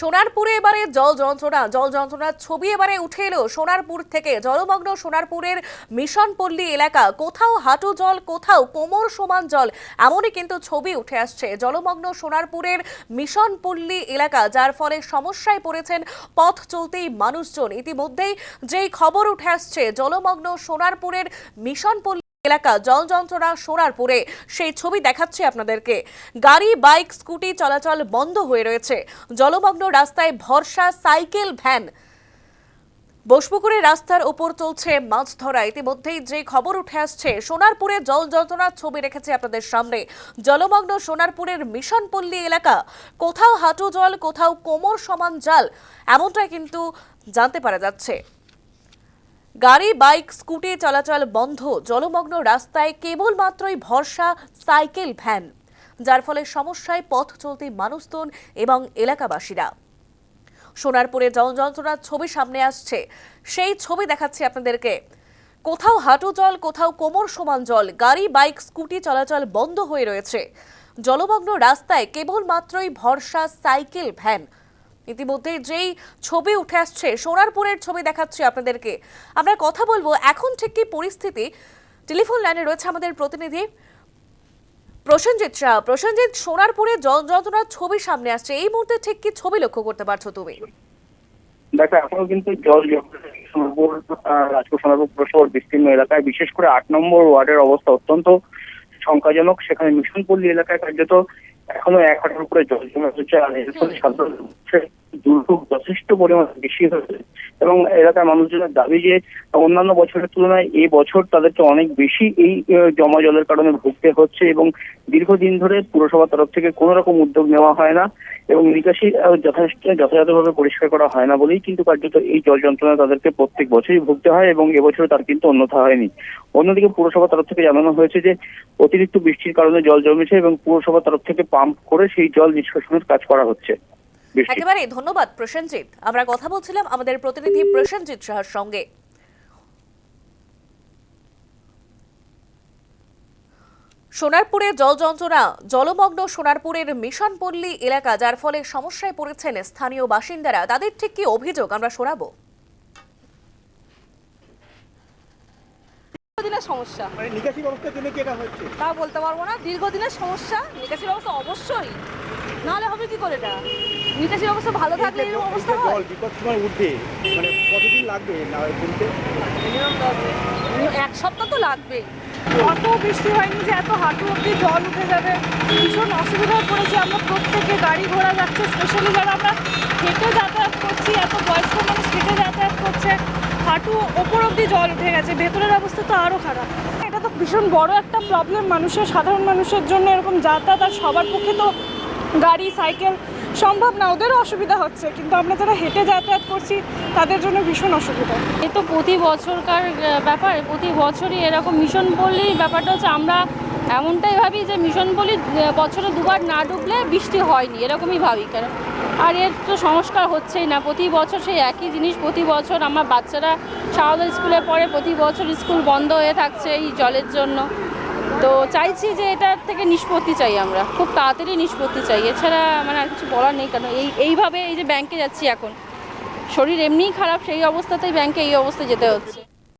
সোনারপুরে এবারে জল যন্ত্রণা, জল যন্ত্রণার ছবি এবারে উঠে এলো সোনারপুর থেকে। জলমগ্ন সোনারপুরের মিশনপল্লী এলাকা। কোথাও হাঁটু জল, কোথাও কোমর সমান জল, এমনই কিন্তু ছবি উঠে আসছে। জলমগ্ন সোনারপুরের মিশনপল্লী এলাকা, যার ফলে সমস্যায় পড়েছেন পথ চলতেই মানুষজন। ইতিমধ্যেই যেই খবর উঠে আসছে, জলমগ্ন সোনারপুরের মিশনপল্লী এলাকা জল যন্ত্রণা সোনারপুরে সেই ছবি দেখাচ্ছি আপনাদেরকে। গাড়ি, বাইক, স্কুটি চলাচল বন্ধ হয়ে রয়েছে। জলমগ্ন রাস্তায় ভরসা সাইকেল ভ্যান। বসপুকুরের রাস্তার ওপর চলছে মাছ ধরা। ইতিমধ্যেই যে খবর উঠে আসছে, সোনারপুরে জল যন্ত্রণার ছবি রেখেছে আপনাদের সামনে। জলমগ্ন সোনারপুরের মিশনপল্লী এলাকা। কোথাও হাঁটু জল, কোথাও কোমর সমান জাল, এমনটাই কিন্তু জানতে পারা যাচ্ছে। গাড়ি, বাইক, স্কুটি চলাচল বন্ধ। জলমগ্ন রাস্তায় কেবলমাত্রই ভরসা সাইকেল, ভ্যান। যার ফলে সমস্যায় পথ চলতি মানুষজন এবং এলাকাবাসীরা। সোনারপুরে জল যন্ত্রণার ছবি সামনে আসছে। সেই ছবি দেখাচ্ছি আপনাদেরকে। কোথাও হাঁটু জল, কোথাও কোমর সমান জল, গাড়ি, বাইক, স্কুটি চলাচল বন্ধ হয়ে রয়েছে। জলমগ্ন রাস্তায় কেবলমাত্রই ভরসা সাইকেল, ভ্যান। ইতিমধ্যে যেই ছবি উঠে আসছে, সোনারপুরের ছবি দেখাচ্ছি আপনাদেরকে। আমরা কথা বলব এখন ঠিক কি পরিস্থিতি। টেলিফোন লাইনে রয়েছে আমাদের প্রতিনিধি প্রসেনজিৎ শাহ প্রসেনজিৎ, সোনারপুরে জল যন্ত্রণার ছবি সামনে আসছে। এই মুহূর্তে ঠিক কি ছবি লক্ষ্য করতে পারছ তুমি? দেখো, এখনও কিন্তু জল সোনারপুর রাজপুর সোনারপুর পুরসভার বিস্তীর্ণ এলাকায়, বিশেষ করে আট নম্বর ওয়ার্ডের অবস্থা অত্যন্ত শঙ্কাজনক। সেখানে মিশনপল্লী এলাকায় কার্যত এখনও এক হাজার উপরে জল জমে হচ্ছে আর এর ফলে সাধারণ দুর্ভোগ যথেষ্ট পরিমাণে বেশি হয়েছে। এবং এলাকার মানুষজনের দাবি যে অন্যান্য বছরের তুলনায় এই বছর তাদেরকে অনেক বেশি এই জমা জলের কারণে ভুগতে হচ্ছে এবং দীর্ঘদিন ধরে পুরসভার তরফ থেকে কোনো রকম উদ্যোগ নেওয়া হয় না এবং নিকাশি যথেষ্ট যথাযথভাবে পরিষ্কার করা হয় না বলেই কিন্তু কার্যত এই জল যন্ত্রণা তাদেরকে প্রত্যেক বছরই ভুগতে হয় এবং এবছর তার কিন্তু অন্যথা হয়নি। অন্যদিকে পুরসভার তরফ থেকে জানানো হয়েছে যে অতিরিক্ত বৃষ্টির কারণে জল জমেছে এবং পুরসভার তরফ থেকে পাম্প করে সেই জল নিষ্কাশনের কাজ করা হচ্ছে। একেবারে ধন্যবাদ প্রসেনজিৎ। আমরা কথা বলছিলাম আমাদের প্রতিনিধি প্রসেনজিৎ শাহর সঙ্গে। সোনারপুরে জল যন্ত্রণা জলমগ্ন সোনারপুরের মিশনপল্লী এলাকা যার ফলে সমস্যায় পড়েছেন স্থানীয় বাসিন্দারা। তাদের ঠিক কি অভিযোগ? আমরা শোনাবো। দীর্ঘদিনের সমস্যা। মানে নিকাশি ব্যবস্থার জন্য কি এটা হচ্ছে? তা বলতে পারব না। দীর্ঘদিনের সমস্যা নিকাশি ব্যবস্থা অবশ্যই। নাহলে হবে কি করে এটা? নিকাশি ব্যবস্থা ভালো থাকলে এরকম অবস্থা হয়। বিপদ সময় উঠবে মানে কতদিন লাগবে না মিনিমাম এক সপ্তাহ তো লাগবেই। অত বৃষ্টি হয়নি যে এত হাঁটু অব্দি জল উঠে যাবে। ভীষণ অসুবিধায় পড়েছি আমরা প্রত্যেকে গাড়ি ঘোড়া যাচ্ছে স্পেশালি যারা আমরা হেঁটে যাতায়াত করছি এত বয়স্ক মানুষ হেঁটে যাতায়াত করছে হাঁটু ওপর অব্দি জল উঠে গেছে ভেতরের অবস্থা তো আরও খারাপ। এটা তো ভীষণ বড় একটা প্রবলেম মানুষের সাধারণ মানুষের জন্য এরকম যাতায়াত আর সবার পক্ষে তো গাড়ি সাইকেল সম্ভব না, ওদেরও অসুবিধা হচ্ছে, কিন্তু আমরা যারা হেঁটে যাতায়াত করছি, তাদের জন্য ভীষণ অসুবিধা। এ তো প্রতি বছরকার ব্যাপার, প্রতি বছরই এরকম মিশন পল্লীর ব্যাপারটা হচ্ছে আমরা এমনটাই ভাবি যে মিশন পল্লী বছরে দুবার না ডুবলে বৃষ্টি হয়নি, এরকমই ভাবি কেন? আর এর তো সংস্কার হচ্ছেই না, প্রতি বছর সেই একই জিনিস, প্রতি বছর আমার বাচ্চারা সারদা স্কুলে পড়ে, প্রতি বছর স্কুল বন্ধ হয়ে থাকছে এই জলের জন্য। তো চাইছি যে এটার থেকে নিষ্পত্তি চাই আমরা। খুব তাড়াতাড়ি নিষ্পত্তি চাই। এছাড়া মানে আর কিছু বলার নেই কেন এই, এইভাবে এই যে ব্যাংকে যাচ্ছি এখন, শরীর এমনিই খারাপ, সেই অবস্থাতেই ব্যাংকে এই অবস্থায় যেতে হচ্ছে।